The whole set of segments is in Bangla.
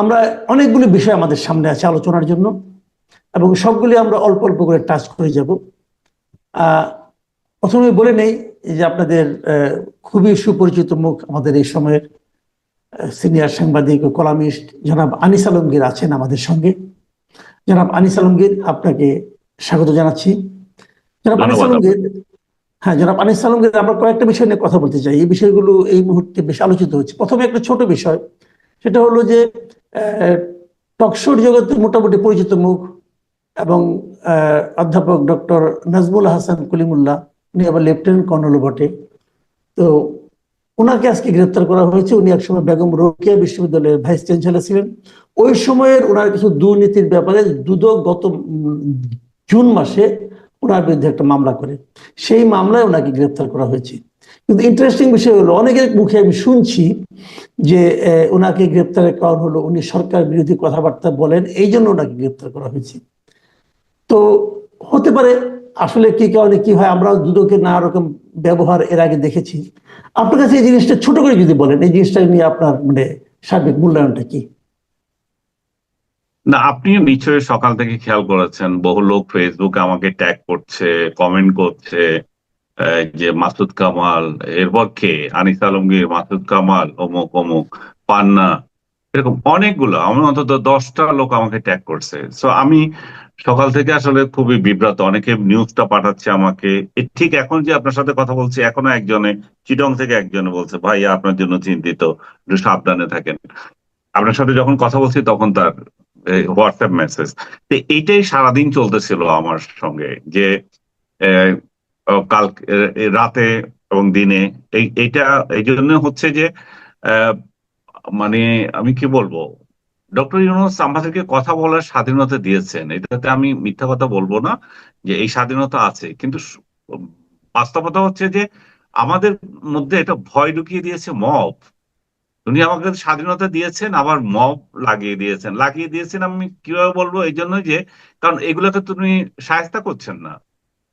আমরা অনেকগুলি বিষয় আমাদের সামনে আছে আলোচনার জন্য এবং সবগুলি আমরা অল্প অল্প করে টাচ করে যাব। আহ, প্রথমে বলে নেই যে আপনাদের খুবই সুপরিচিত মুখ আমাদের এই সময়ের সিনিয়র সাংবাদিক ও কলামিস্ট জনাব আনিস আলমগীর আছেন আমাদের সঙ্গে। জনাব আনিস আলমগীর আপনাকে স্বাগত জানাচ্ছি। জনাব আনিস আলমগীর হ্যাঁ জনাব আনিস আলমগীর আমরা কয়েকটা বিষয় নিয়ে কথা বলতে চাই। এই বিষয়গুলো এই মুহূর্তে বেশ আলোচিত হচ্ছে। প্রথমে একটা ছোট বিষয় সেটা হলো যে টকশোর জগতে মোটামুটি পরিচিত মুখ এবং অধ্যাপক ডক্টর নাজমুল হাসান কলিমুল্লাহ, উনি আবার লেফটেন্যান্ট কর্নেল বটে। তো ওনাকে আজকে গ্রেপ্তার করা হয়েছে। উনি একসময় বেগম রোকেয়া বিশ্ববিদ্যালয়ের ভাইস চ্যান্সেলর ছিলেন। ওই সময়ের ওনার কিছু দুর্নীতির ব্যাপারে দুদক গত জুন মাসে ওনার বিরুদ্ধে একটা মামলা করে। সেই মামলায় ওনাকে গ্রেপ্তার করা হয়েছে। কিন্তু ইন্টারেস্টিং বিষয় হলো, অনেকের মুখে আমি শুনছি যে ওনাকে গ্রেপ্তারের কারণ হলো উনি সরকার বিরোধী কথাবার্তা বলেন, এই জন্য ওনাকে গ্রেপ্তার করা হয়েছে। তো হতে পারে, আসলে কি কারণে কি হয় আমরা দুদকে নানা রকম ব্যবহার এর আগে দেখেছি। আপনার কাছে এই জিনিসটা ছোট করে যদি বলেন, এই জিনিসটা নিয়ে আপনার মানে সার্বিক মূল্যায়নটা কি? না আপনি নিশ্চয়ই সকাল থেকে খেয়াল করেছেন, বহু লোক ফেসবুকে আমাকে ট্যাগ করছে কমেন্ট করছে। যে মাসুদ কামাল এরপর কে আনিস আলমগীর, মাসুদ কামাল, অমুক অমুক, পান্না, এরকম অনেকগুলো, আমার অন্তত দশটা লোক আমাকে ট্যাগ করছে। সো আমি সকাল থেকে আসলে খুবই বিব্রত। অনেকে নিউজটা পাঠাচ্ছে আমাকে। ঠিক এখন যে আপনার সাথে কথা বলছি, এখনও একজনে, চিটং থেকে একজনে বলছে, ভাই, আপনার জন্য চিন্তিত, একটু সাবধানে থাকেন। আপনার সাথে যখন কথা বলছি, তখন তার হোয়াটসঅ্যাপ মেসেজ তো এইটাই সারাদিন চলতেছিল আমার সঙ্গে যে কাল রাতে এবং দিনে। এই, এইটা, এই জন্য হচ্ছে যে মানে আমি কি বলব? ডক্টর ইউনুস আমাদেরকে কথা বলার স্বাধীনতা দিয়েছেন। এটাতে আমি মিথ্যা কথা বলব না যে এই স্বাধীনতা আছে। কিন্তু বাস্তবতা হচ্ছে যে আমাদের মধ্যে এটা ভয় ঢুকিয়ে দিয়েছে মব। উনি আমাকে স্বাধীনতা দিয়েছেন, আবার মব লাগিয়ে দিয়েছেন। লাগিয়ে দিয়েছেন আমি কীভাবে বলব? এই জন্য যে, কারণ এগুলোকে তুমি সাহায্য করছেন না।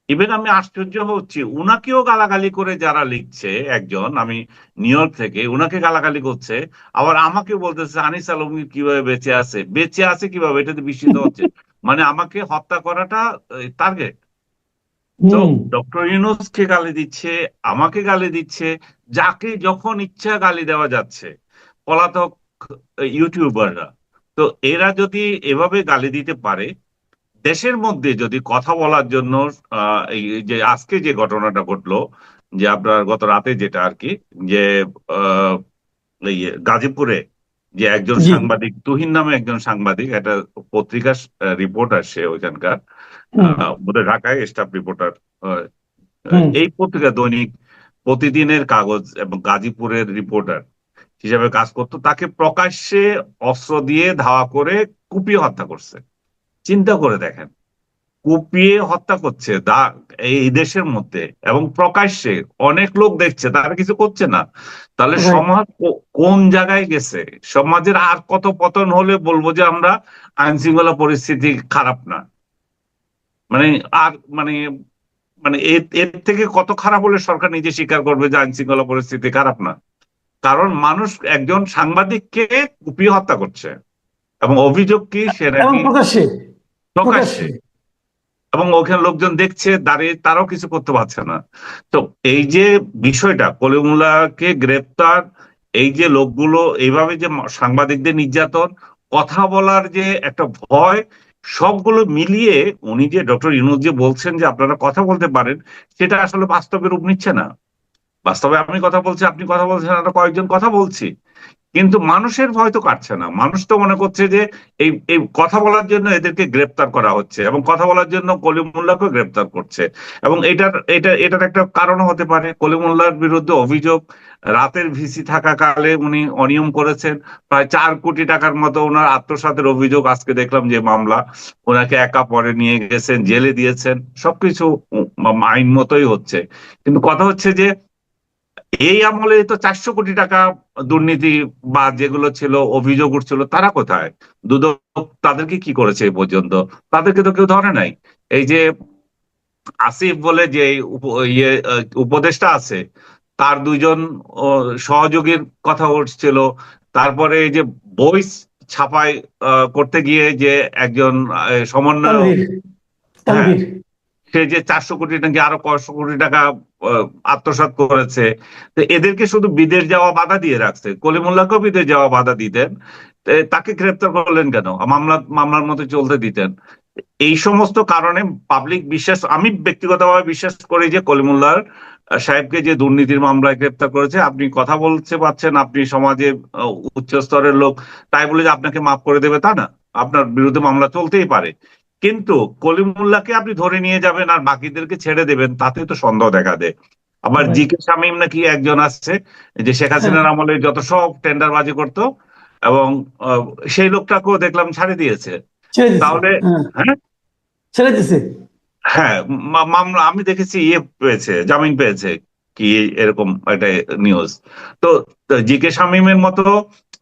ইভেন আমি আশ্চর্য হচ্ছি উনাকেও গালাগালি করে যারা লিখছে একজন আমি নিউ ইয়র্ক থেকে উনাকে গালাগালি করছে আবার আমাকে বলতেছে আনিস আলমগীর কীভাবে বেঁচে আছে? বেঁচে আছে কীভাবে? এটাতে বিস্মিত হচ্ছে। মানে আমাকে হত্যা করাটা টার্গেট তো ডক্টর ইউনুসকে গালি দিচ্ছে আমাকে গালি দিচ্ছে যাকে যখন ইচ্ছা গালি দেওয়া যাচ্ছে পলাতক ইউটিউবাররা। তো এরা যদি এভাবে গালি দিতে পারে দেশের মধ্যে যদি কথা বলার জন্য এই যে আজকে যে ঘটনাটা ঘটলো যে আপনার গত রাতে যেটা আর কি যে গাজীপুরে যে একজন সাংবাদিক তুহিন নামে একজন সাংবাদিক একটা পত্রিকার রিপোর্টার সে ওইখানকার বোধহয় ঢাকায় স্টাফ রিপোর্টার। এই পত্রিকা দৈনিক প্রতিদিনের কাগজ এবং গাজীপুরের রিপোর্টার হিসাবে কাজ করতো তাকে প্রকাশ্যে অস্ত্র দিয়ে ধাওয়া করে কুপিয়ে হত্যা করছে। চিন্তা করে দেখেন। কুপিয়ে হত্যা করছে এই দেশের মধ্যে এবং প্রকাশ্যে অনেক লোক দেখছে তারা কিছু করছে না। তাহলে সমাজ কোন জায়গায় গেছে? সমাজের আর কত পতন হলে বলব যে আমরা আইন শৃঙ্খলা পরিস্থিতি খারাপ না। মানে আর মানে মানে এর থেকে কত খারাপ হলে সরকার নিজে স্বীকার করবে যে আইন শৃঙ্খলা পরিস্থিতি খারাপ না? কারণ মানুষ একজন সাংবাদিককে কুপিয়ে হত্যা করছে। এবং অভিযোগ কি সে এবং নাকি প্রকাশ্যে। প্রকাশ্যে এবং ওখানে লোকজন দেখছে দাঁড়িয়ে তারাও কিছু করতে পারছে না। তো এই যে বিষয়টা কলিমুল্লাহকে গ্রেপ্তার এই যে লোকগুলো এইভাবে যে সাংবাদিকদের নির্যাতন কথা বলার যে একটা ভয় সবগুলো মিলিয়ে উনি যে ডক্টর ইউনুস যে বলছেন যে আপনারা কথা বলতে পারেন সেটা আসলে বাস্তবে রূপ নিচ্ছে না। বাস্তবে আমি কথা বলছি আপনি কথা বলছেন আমরা কয়েকজন কথা বলছি। কিন্তু মানুষের ভয় তো কাটছে না। মানুষ তো মনে করছে যে এই এই কথা বলার জন্য এদেরকে গ্রেপ্তার করা হচ্ছে এবং কথা বলার জন্য কলিমুল্লাহকে গ্রেপ্তার করছে। এবং এটার, এটা, এটার একটা কারণ হতে পারে। কলিমুল্লাহর বিরুদ্ধে অভিযোগ, রাতের ভিসি থাকাকালে উনি অনিয়ম করেছেন। প্রায় চার কোটি টাকার মতো ওনার আত্মসাতের অভিযোগ আজকে দেখলাম যে মামলা ওনাকে একা পরে নিয়ে গেছেন, জেলে দিয়েছেন। সবকিছু আইন মতোই হচ্ছে। কিন্তু কথা হচ্ছে যে এই আমলে তো চারশো কোটি টাকা দুর্নীতি বা যেগুলো ছিল অভিযোগ উঠছিল তারা কোথায়? দুদক তাদেরকে কি করেছে এই পর্যন্ত? তাদেরকে তো কেউ ধরে নাই। এই যে আসিফ বলে যে ইয়ে উপদেষ্টা আছে তার দুইজন সহযোগীর কথা উঠছিল। তারপরে এই যে বইস ছাপাই আহ, করতে গিয়ে যে একজন সমন্বয় তানভীর সে যে চারশো কোটি নাকি আরও কয়শো কোটি টাকা আহ, আত্মসাৎ করেছে। তো এদেরকে শুধু বিদেশ যাওয়া বাধা দিয়ে রাখছে। কলিমুল্লাহকেও বিদেশ যাওয়া বাধা দিতেন। তাকে গ্রেপ্তার করলেন কেন? মামলা মামলার মতো চলতে দিতেন। এই সমস্ত কারণে পাবলিক বিশ্বাস আমি ব্যক্তিগতভাবে বিশ্বাস করি যে কলিমুল্লাহ সাহেবকে যে দুর্নীতির মামলায় গ্রেপ্তার করেছে আপনি কথা বলতে পারছেন আপনি সমাজে উচ্চ স্তরের লোক তাই বলে যে আপনাকে মাফ করে দেবে তা না। আপনার বিরুদ্ধে মামলা চলতেই পারে। কিন্তু কলিমুল্লাহকে আপনি ধরে নিয়ে যাবেন আর বাকিদেরকে ছেড়ে দেবেন তাতে তো সন্দেহ দেখা দেয়। আবার জি কে শামীম নাকি একজন আসছে যে শেখ হাসিনার আমলে যত সব টেন্ডারবাজি করতো এবং সেই লোকটাকেও দেখলাম ছাড়ে দিয়েছে। তাহলে- হ্যাঁ, হ্যাঁ? ছেড়ে দিছে হ্যাঁ মামলা আমি দেখেছি ইয়ে পেয়েছে জামিন পেয়েছে কি এরকম একটা নিউজ তো জি কে শামীমের মতো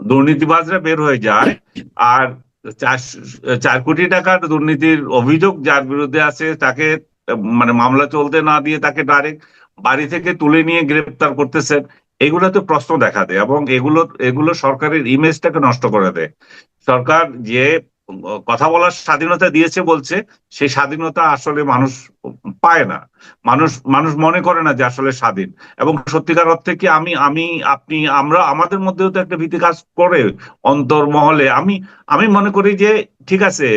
দুর্নীতিবাজরা বের হয়ে যায় আর চার কোটি টাকার দুর্নীতির অভিযোগ যার বিরুদ্ধে আছে, তাকে মানে মামলা চলতে না দিয়ে তাকে ডাইরেক্ট বাড়ি থেকে তুলে নিয়ে গ্রেপ্তার করতেছেন এগুলো তো প্রশ্ন দেখা দেয় এবং এগুলো এগুলো সরকারের ইমেজটাকে নষ্ট করে দেয়। সরকার যে কথা বলার স্বাধীনতা দিয়েছে বলছে, সেই স্বাধীনতা আসলে মানুষ পায় না। মানুষ মানুষ মনে করে না যে আসলে স্বাধীন। এবং সত্যিকার অর্থে কি আমি আমি, আপনি, আমরা, আমাদের মধ্যেও তো একটা ভীতি কাজ করে অন্তর্মহলে। আমি আমি মনে করি যে, ঠিক আছে,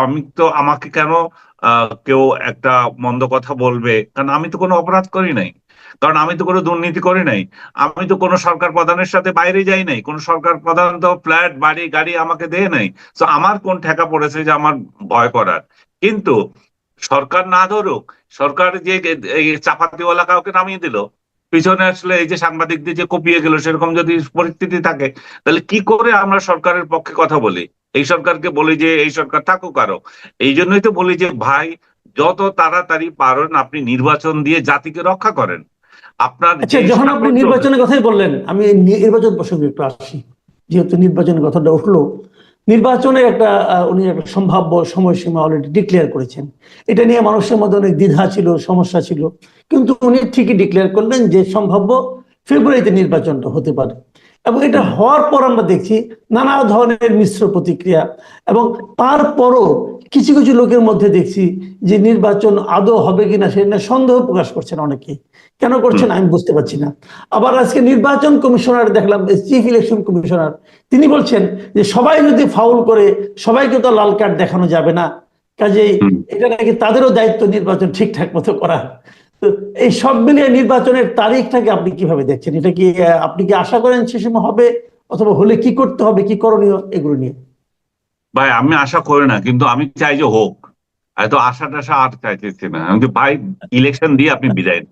আমি তো আমাকে কেন কেউ একটা মন্দ কথা বলবে? কারণ আমি তো কোনো অপরাধ করি নাই। কারণ আমি তো কোনো দুর্নীতি করি নাই। আমি তো কোনো সরকার প্রধানের সাথে বাইরে যাই নাই। কোনো সরকার প্রধান তো ফ্ল্যাট, বাড়ি, গাড়ি আমাকে দেয় নাই। তো আমার কোন ঠেকা পড়েছে যে আমার ভয় করার? কিন্তু সরকার না ধরুক, সরকার যে চাপাতিওয়ালা কাউকে নামিয়ে দিল, পিছনে আসলে এই যে সাংবাদিকদের যে কপিয়ে গেল, সেরকম যদি পরিস্থিতি থাকে, তাহলে কি করে আমরা সরকারের পক্ষে কথা বলি? এই সরকারকে বলি যে, এই সরকার থাকুক আরও। এই জন্যই তো বলি যে, ভাই, যত তাড়াতাড়ি পারেন, আপনি নির্বাচন দিয়ে জাতিকে রক্ষা করেন। আপনার আচ্ছা যখন আপনি নির্বাচনের কথাই বললেন আমি নির্বাচন প্রসঙ্গে একটু আসি। যেহেতু নির্বাচনের কথাটা উঠল নির্বাচনে একটা উনি একটা সম্ভাব্য সময়সীমা অলরেডি ডিক্লেয়ার করেছেন। এটা নিয়ে মানুষের মধ্যে অনেক দ্বিধা ছিল সমস্যা ছিল। কিন্তু উনি ঠিকই ডিক্লেয়ার করলেন যে সম্ভাব্য ফেব্রুয়ারিতে নির্বাচনটা হতে পারে। এবং এটা হওয়ার পর আমরা দেখছি নানা ধরনের মিশ্র প্রতিক্রিয়া এবং তারপরও কিছু কিছু লোকের মধ্যে দেখছি যে নির্বাচন আদৌ হবে কিনা সে নিয়ে সন্দেহ প্রকাশ করছেন অনেকে কেন করছেন আমি বুঝতে পারছি না। আবার আজকে নির্বাচন কমিশনার দেখলাম চিফ ইলেকশন কমিশনার তিনি বলছেন যে সবাই যদি ফাউল করে সবাইকে তো লাল কার্ড দেখানো যাবে না। কাজেই এটা নাকি তাদেরও দায়িত্ব নির্বাচন ঠিকঠাক মতো করা। তো এই সব মিলিয়ে নির্বাচনের তারিখটাকে আপনি কীভাবে দেখছেন? এটা কি আপনি কি আশা করেন সে সময় হবে? অথবা হলে কি করতে হবে? কি করণীয়? এগুলো নিয়ে। ভাই, আমি আশা করি না, কিন্তু আমি চাই যে হোক। হয়তো আশা টাশা আর চাইতেছি না। আমি ভাই ইলেকশন দিয়ে আপনি বিদায়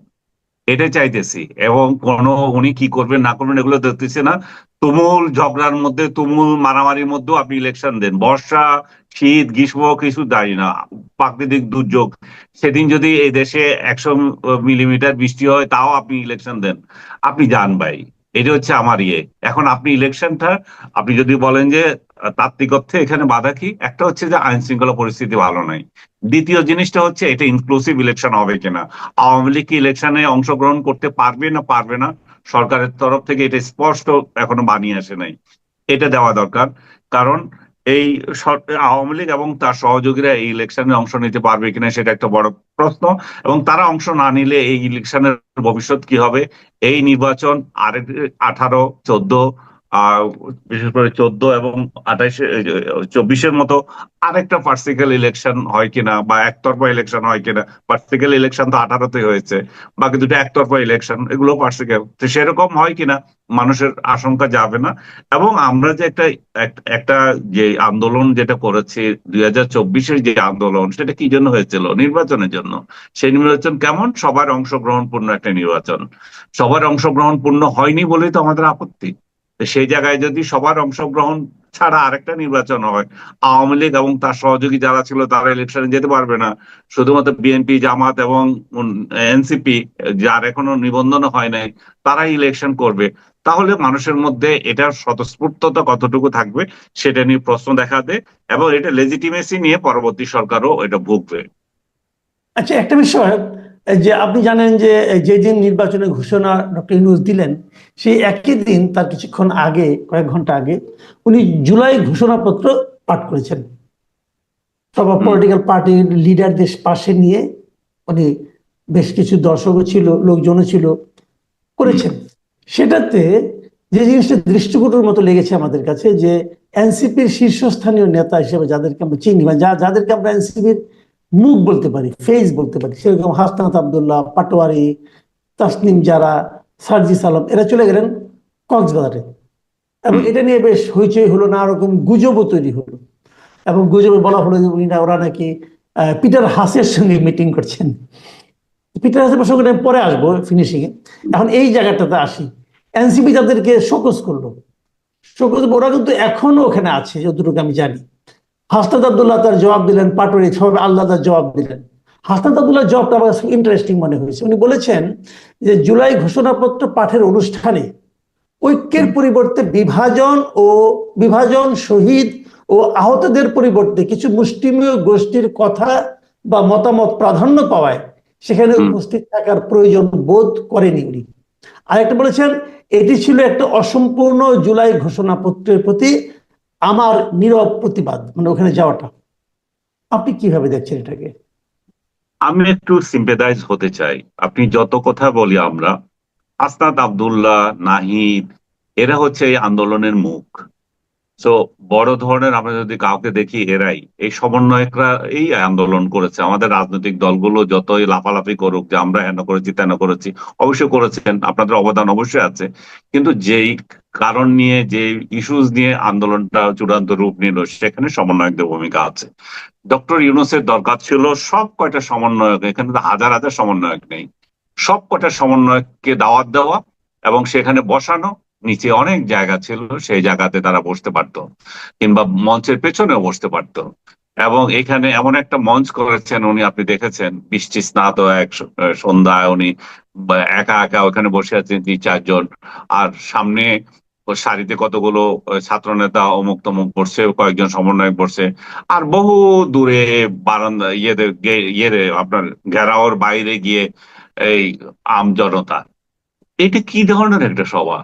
এটাই চাইতেছি। এবং কোন উনি কি করবেন, না করবেন, এগুলো দেখতেছি না। তুমুল ঝগড়ার মধ্যে, তুমুল মারামারির মধ্যেও আপনি ইলেকশন দেন। বর্ষা, শীত, গ্রীষ্ম কিছু দাঁড়ি না। প্রাকৃতিক দুর্যোগ। সেদিন যদি এই দেশে একশো মিলিমিটার বৃষ্টি হয়, তাও আপনি ইলেকশন দেন। আপনি যান ভাই। এটা হচ্ছে আমার ইয়ে। এখন আপনি ইলেকশনটা আপনি যদি বলেন যে, তাত্ত্বিক অর্থে এখানে বাধা কি? একটা হচ্ছে যে আইন শৃঙ্খলা পরিস্থিতি ভালো নাই। দ্বিতীয় জিনিসটা হচ্ছে, এটা ইনক্লুসিভ ইলেকশন হবে কিনা? আওয়ামী লীগ কি ইলেকশনে অংশগ্রহণ করতে পারবে না পারবে না? সরকারের তরফ থেকে এটা স্পষ্ট এখনও বানিয়ে আসে নাই। এটা দেওয়া দরকার। কারণ এই আওয়ামী লীগ এবং তার সহযোগীরা এই ইলেকশনে অংশ নিতে পারবে কিনা সেটা একটা বড় প্রশ্ন এবং তারা অংশ না নিলে এই ইলেকশনের ভবিষ্যৎ কি হবে? এই নির্বাচন আরেক, আঠারো, চোদ্দ বিশেষ করে চোদ্দ এবং আঠাইশে চব্বিশের মতো আরেকটা পার্সিক্যাল ইলেকশন হয় কিনা বা একতরফা ইলেকশন হয় কিনা পার্সিক্যাল ইলেকশন তো আঠারোতে হয়েছে, বাকি দুটো একতরফা ইলেকশন এগুলো পার্সিক্যাল তো সেরকম হয় কিনা মানুষের আশঙ্কা যাবে না। এবং আমরা যে একটা, এক- একটা যে আন্দোলন যেটা করেছি দুই হাজার চব্বিশের যে আন্দোলন, সেটা কি জন্য হয়েছিল? নির্বাচনের জন্য। সেই নির্বাচন কেমন? সবার অংশগ্রহণপূর্ণ একটা নির্বাচন। সবার অংশগ্রহণপূর্ণ হয়নি বলেই তো আমাদের আপত্তি। সেই জায়গায় যদি সবার অংশগ্রহণ ছাড়া আরেকটা নির্বাচন হয়, আওয়ামী লীগ এবং তার সহযোগী যারা ছিল তারা ইলেকশনে যেতে পারবে না। শুধুমাত্র বিএনপি জামাত এবং এনসিপি যার এখনও নিবন্ধন হয় নাই, তারাই ইলেকশন করবে। তাহলে মানুষের মধ্যে এটার স্বতঃস্ফূর্ততা কতটুকু থাকবে সেটা নিয়ে প্রশ্ন দেখা দেয় এবং এটা লেজিটিমেসি নিয়ে পরবর্তী সরকারও এটা ভুগবে। আচ্ছা একটা বিষয় যে আপনি জানেন যে যেদিন নির্বাচনের ঘোষণা ডক্টর ইউনুস দিলেন সেই একই দিন তার কিছুক্ষণ আগে কয়েক ঘণ্টা আগে উনি জুলাই ঘোষণাপত্র পাঠ করেছেন। সব পলিটিক্যাল পার্টির লিডারদের পাশে নিয়ে উনি বেশ কিছু দর্শকও ছিল লোকজনও ছিল করেছেন। সেটাতে যে জিনিসটা দৃষ্টিকটুর মতো লেগেছে আমাদের কাছে যে এনসিপির শীর্ষস্থানীয় নেতা হিসেবে যাদেরকে আমরা চিনি বা যা যাদেরকে আমরা এনসিপির মুখ বলতে পারি ফেস বলতে পারি। সেরকম হাসনাত আবদুল্লাহ পাটোয়ারি তাসনিম যারা সার্জিস আলম এরা চলে গেলেন কক্সবাজারে। এবং এটা নিয়ে বেশ হইচই হলো না রকম গুজবও তৈরি হলো। এবং গুজবে বলা হলো যে উনি ওরা নাকি আহ, পিটার হাসের সঙ্গে মিটিং করছেন। পিটার হাসের প্রসঙ্গে আমি পরে আসব ফিনিশিং এ এখন এই জায়গাটাতে আসি। এনসিপি তাদেরকে শোকস করল। শোকস ওরা কিন্তু এখনও ওখানে আছে যতটুকু আমি জানি। হাসনাত আবদুল্লাহ তার জবাব দিলেন পাটোয়ারি সবাই আল্লাহ তার জবাব দিলেন। হাসনাত আবদুল্লাহ জবাবটা আমার ইন্টারেস্টিং মনে হয়েছে। উনি বলেছেন যে জুলাই ঘোষণাপত্র পাঠের অনুষ্ঠানে ঐক্যের পরিবর্তে বিভাজন ও বিভাজন শহীদ ও আহতদের পরিবর্তে কিছু মুষ্টিমেয় গোষ্ঠীর কথা বা মতামত প্রাধান্য পাওয়ায় সেখানে। উপস্থিত থাকার প্রয়োজন বোধ করেনি উনি। আরেকটা বলেছেন এটি ছিল একটা অসম্পূর্ণ জুলাই ঘোষণাপত্রের প্রতি আমার নীরব প্রতিবাদ মানে ওখানে যাওয়াটা। আপনি কীভাবে দেখছেন এটাকে? আমি একটু সিম্পেদাইজ হতে চাই। আপনি যত কথা বলি আমরা, আসনাদ আবদুল্লাহ, নাহিদ, এরা হচ্ছে এই আন্দোলনের মুখ। তো বড় ধরনের আমরা যদি কাউকে দেখি, এরাই। এই সমন্বয়করা এই আন্দোলন করেছে। আমাদের রাজনৈতিক দলগুলো যতই লাফালাফি করুক যে আমরা হেন করেছি, তেন করেছি, অবশ্যই করেছেন। আপনাদের অবদান অবশ্যই আছে। কিন্তু যেই কারণ নিয়ে যে ইস্যুস নিয়ে আন্দোলনটা চূড়ান্ত রূপ নিল, সেখানে সমন্বয়কদের ভূমিকা আছে। ডক্টর ইউনুসের দরকার ছিল সব কয়টা সমন্বয়ক, এখানে তো হাজার হাজার সমন্বয়ক নেই। সব কয়টা সমন্বয়ককে দাওয়াত দেওয়া এবং সেখানে বসানো নিচে অনেক জায়গা ছিল সেই জায়গাতে তারা বসতে পারতো কিংবা মঞ্চের পেছনেও বসতে পারতো। এবং এখানে এমন একটা মঞ্চ করেছেন উনি আপনি দেখেছেন বৃষ্টি স্নাত এক সন্ধ্যায় উনি একা একা ওখানে বসে আছেন তিন চারজন। আর সামনে সারিতে কতগুলো আহ, ছাত্রনেতা অমুক তমুক বসছে কয়েকজন সমন্বয়ক বসছে। আর বহু দূরে বারান্দা ইয়েদের ইয়েরে আপনার ঘেরাওর বাইরে গিয়ে এই আম জনতা। এটা কি ধরনের একটা সভা?